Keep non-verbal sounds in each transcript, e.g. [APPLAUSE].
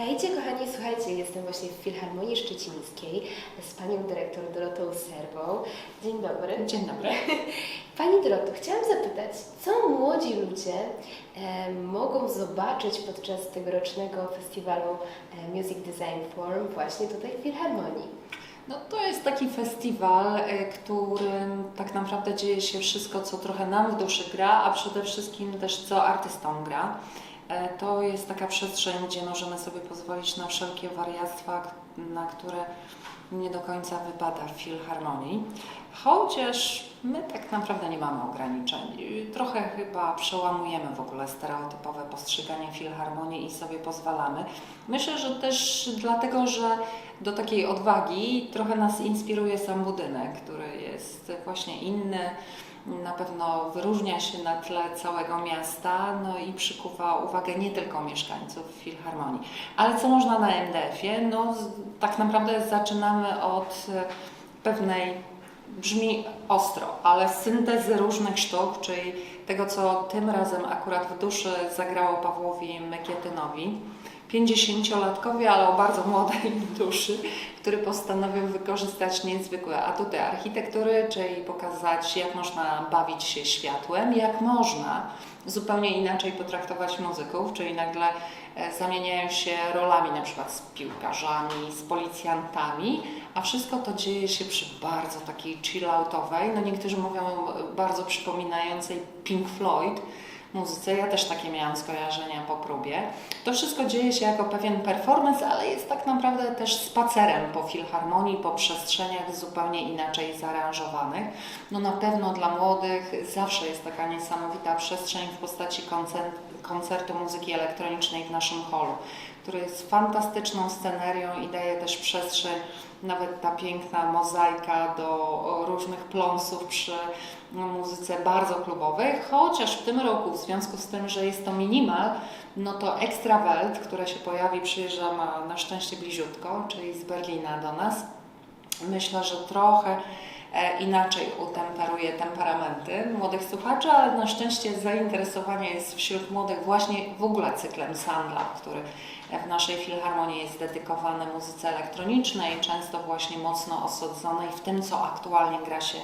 Hejcie kochani, słuchajcie, jestem właśnie w Filharmonii Szczecińskiej z panią dyrektor Dorotą Serwą. Dzień dobry. Dzień dobry. [LAUGHS] Pani Doroto, chciałam zapytać, co młodzi ludzie e, mogą zobaczyć podczas tegorocznego festiwalu e, Music Design Forum właśnie tutaj w Filharmonii? No to jest taki festiwal, e, którym tak naprawdę dzieje się wszystko, co trochę nam w duszy gra, a przede wszystkim też co artystom gra. E, To jest taka przestrzeń, gdzie możemy sobie pozwolić na wszelkie wariactwa, na które nie do końca wypada w filharmonii. Chociaż my tak naprawdę nie mamy ograniczeń. Trochę chyba przełamujemy w ogóle stereotypowe postrzeganie filharmonii i sobie pozwalamy. Myślę, że też dlatego, że do takiej odwagi trochę nas inspiruje sam budynek, który jest właśnie inny. Na pewno wyróżnia się na tle całego miasta, no i przykuwa uwagę nie tylko mieszkańców Filharmonii. Ale co można na MDF-ie? No tak naprawdę zaczynamy od e, pewnej, brzmi ostro, ale syntezy różnych sztuk, czyli tego, co tym razem akurat w duszy zagrało Pawłowi Mekietynowi. 50-latkowi, ale o bardzo młodej [LAUGHS] duszy, który postanowił wykorzystać niezwykłe atuty architektury, czyli pokazać, jak można bawić się światłem, jak można zupełnie inaczej potraktować muzyków, czyli nagle e, zamieniają się rolami, na przykład z piłkarzami, z policjantami, a wszystko to dzieje się przy bardzo takiej chilloutowej, no niektórzy mówią e, bardzo przypominającej Pink Floyd, muzyce. Ja też takie miałam skojarzenia po próbie. To wszystko dzieje się jako pewien performance, ale jest tak naprawdę też spacerem po filharmonii, po przestrzeniach zupełnie inaczej zaaranżowanych. No na pewno dla młodych zawsze jest taka niesamowita przestrzeń w postaci koncert, koncertu muzyki elektronicznej w naszym holu, który jest fantastyczną scenerią i daje też przestrzeń, nawet ta piękna mozaika do różnych pląsów przy no, muzyce bardzo klubowej, chociaż w tym roku, w związku z tym, że jest to minimal, no to Extra Welt, która się pojawi, przyjeżdża ma na szczęście bliziutko, czyli z Berlina do nas. Myślę, że trochę inaczej utemperuje temperamenty młodych słuchaczy, ale na szczęście zainteresowanie jest wśród młodych właśnie w ogóle cyklem Sandlab, który w naszej filharmonii jest dedykowany muzyce elektronicznej, często właśnie mocno osadzonej w tym, co aktualnie gra się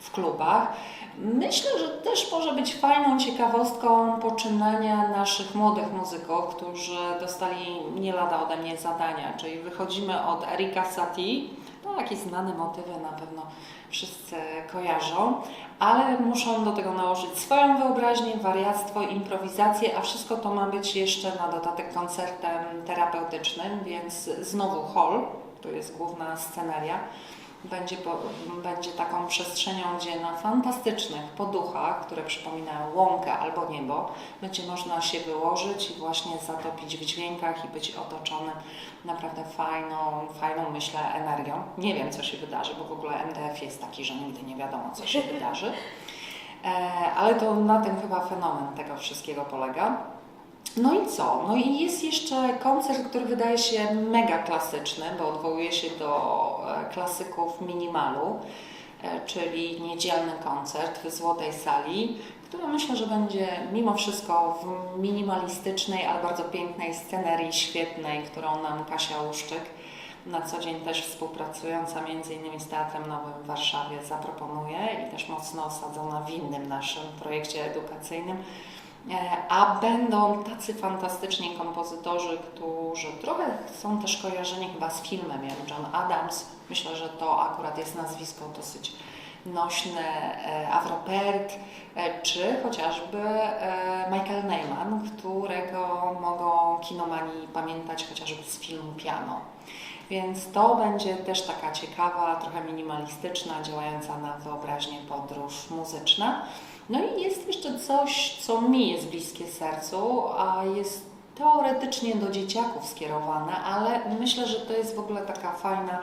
w klubach. Myślę, że też może być fajną ciekawostką poczynania naszych młodych muzyków, którzy dostali nie lada ode mnie zadania, czyli wychodzimy od Erika Satie, to jakieś znane motywy na pewno wszyscy kojarzą, ale muszą do tego nałożyć swoją wyobraźnię, wariactwo, improwizację, a wszystko to ma być jeszcze na dodatek koncertem terapeutycznym, więc znowu hall, to jest główna sceneria, będzie, będzie taką przestrzenią, gdzie na fantastycznych poduchach, które przypominają łąkę albo niebo, będzie można się wyłożyć i właśnie zatopić w dźwiękach i być otoczonym naprawdę fajną, fajną myślę, energią. Nie wiem, co się wydarzy, bo w ogóle MDF jest taki, że nigdy nie wiadomo, co się [LAUGHS] wydarzy. E, ale to na tym chyba fenomen tego wszystkiego polega. No i co? No i jest jeszcze koncert, który wydaje się mega klasyczny, bo odwołuje się do e, klasyków minimalu, e, czyli niedzielny koncert w Złotej Sali, który myślę, że będzie mimo wszystko w minimalistycznej, ale bardzo pięknej scenerii świetnej, którą nam Kasia Łuszczyk, na co dzień też współpracująca innymi z Teatrem Nowym w Warszawie zaproponuje i też mocno osadzona w innym naszym projekcie edukacyjnym. E, A będą tacy fantastyczni kompozytorzy, którzy trochę są też kojarzeni chyba z filmem, jak John Adams. Myślę, że to akurat jest nazwisko dosyć nośne, e, Avropert, e, czy chociażby Michael Neyman, którego mogą kinomani pamiętać chociażby z filmu Piano. Więc to będzie też taka ciekawa, trochę minimalistyczna, działająca na wyobraźnię podróż muzyczna. No i jest jeszcze coś, co mi jest bliskie sercu, a jest teoretycznie do dzieciaków skierowane, ale myślę, że to jest w ogóle taka fajna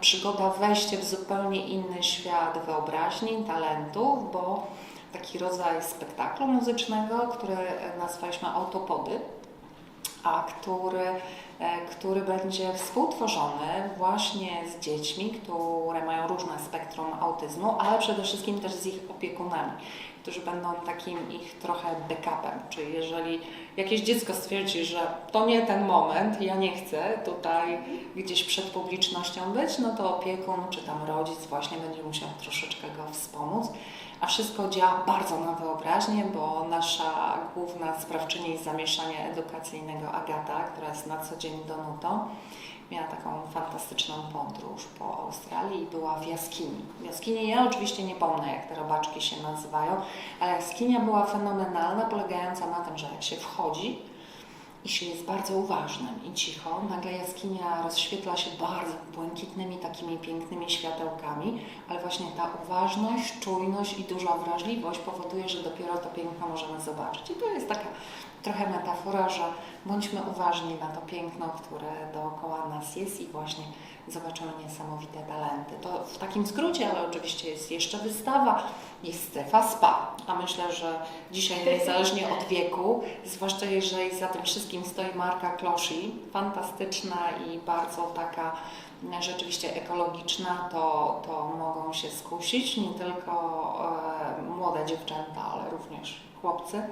przygoda, wejście w zupełnie inny świat wyobraźni, talentów, bo taki rodzaj spektaklu muzycznego, który nazwaliśmy Autopody, a który, który będzie współtworzony właśnie z dziećmi, które mają różne spektrum autyzmu, ale przede wszystkim też z ich opiekunami. Którzy będą takim ich trochę backupem. Czyli jeżeli jakieś dziecko stwierdzi, że to nie ten moment, ja nie chcę tutaj gdzieś przed publicznością być, no to opiekun czy tam rodzic właśnie będzie musiał troszeczkę go wspomóc. A wszystko działa bardzo na wyobraźnię, bo nasza główna sprawczyni zamieszania edukacyjnego Agata, która jest na co dzień donutą, miała taką fantastyczną podróż po Australii i była w jaskini. Jaskini, ja oczywiście nie pomnę jak te robaczki się nazywają, ale jaskinia była fenomenalna, polegająca na tym, że jak się wchodzi i się jest bardzo uważnym i cicho, nagle jaskinia rozświetla się bardzo błękitnymi, takimi pięknymi światełkami, ale właśnie ta uważność, czujność i duża wrażliwość powoduje, że dopiero to piękno możemy zobaczyć. I to jest taka trochę metafora, że bądźmy uważni na to piękno, które dookoła nas jest i właśnie zobaczymy niesamowite talenty. To w takim skrócie, ale oczywiście jest jeszcze wystawa, jest strefa spa, a myślę, że dzisiaj niezależnie od wieku, zwłaszcza jeżeli za tym wszystkim stoi marka Closhi, fantastyczna i bardzo taka e, rzeczywiście ekologiczna, to, to mogą się skusić nie tylko e, młode dziewczęta, ale również chłopcy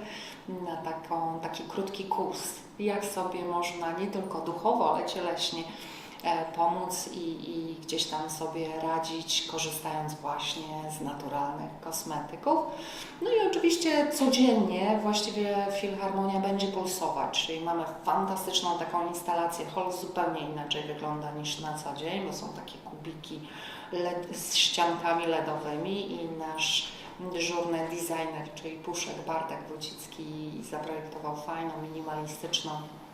na taką, taki krótki kurs, jak sobie można nie tylko duchowo, ale cieleśnie pomóc i, i gdzieś tam sobie radzić, korzystając właśnie z naturalnych kosmetyków. No i oczywiście codziennie właściwie Filharmonia będzie pulsować, czyli mamy fantastyczną taką instalację. Hall zupełnie inaczej wygląda niż na co dzień, bo są takie kubiki LED, z ściankami LEDowymi i nasz dyżurny designer, czyli Puszek Bartek Wójcicki zaprojektował fajną, minimalistyczną e,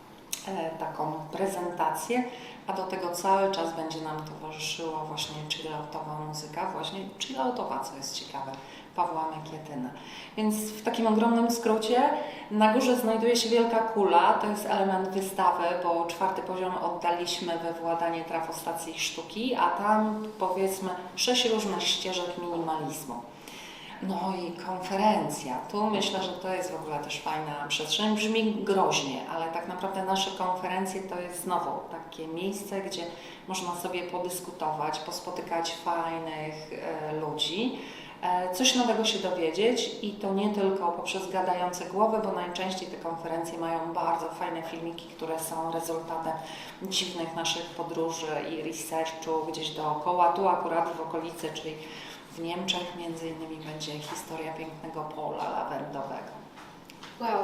taką prezentację, a do tego cały czas będzie nam towarzyszyła właśnie chilloutowa muzyka, właśnie chilloutowa, co jest ciekawe, Pawła Mekietyna. Więc w takim ogromnym skrócie na górze znajduje się wielka kula, to jest element wystawy, bo czwarty poziom oddaliśmy we władanie trafostacji sztuki, a tam powiedzmy sześć różnych ścieżek minimalizmu. No i konferencja. Tu myślę, że to jest w ogóle też fajna przestrzeń. Brzmi groźnie, ale tak naprawdę nasze konferencje to jest znowu takie miejsce, gdzie można sobie podyskutować, pospotykać fajnych e, ludzi, e, coś nowego się dowiedzieć i to nie tylko poprzez gadające głowy, bo najczęściej te konferencje mają bardzo fajne filmiki, które są rezultatem dziwnych naszych podróży i researchu gdzieś dookoła. Tu akurat w okolicy, czyli w Niemczech między innymi będzie historia pięknego pola lawendowego. Wow,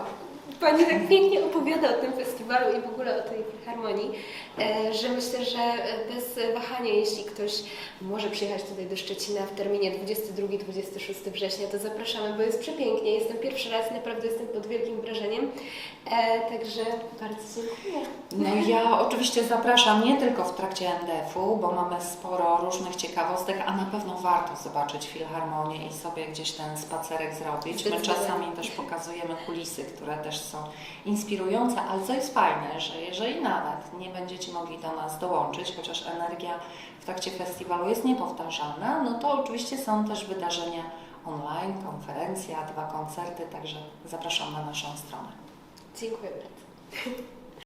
Pani tak pięknie opowiada o tym festiwalu i w ogóle o tej filharmonii, e, że myślę, że bez wahania, jeśli ktoś może przyjechać tutaj do Szczecina w terminie 22-26 września, to zapraszamy, bo jest przepięknie. Jestem pierwszy raz, naprawdę jestem pod wielkim wrażeniem. E, Także bardzo dziękuję. No ja oczywiście zapraszam nie tylko w trakcie NDF-u, bo mamy sporo różnych ciekawostek, a na pewno warto zobaczyć Filharmonię i sobie gdzieś ten spacerek zrobić. My czasami też pokazujemy kulisy, które też są inspirujące, ale co jest fajne, że jeżeli nawet nie będziecie mogli do nas dołączyć, chociaż energia w trakcie festiwalu jest niepowtarzalna, no to oczywiście są też wydarzenia online, konferencja, dwa koncerty, także zapraszam na naszą stronę. Dziękuję bardzo.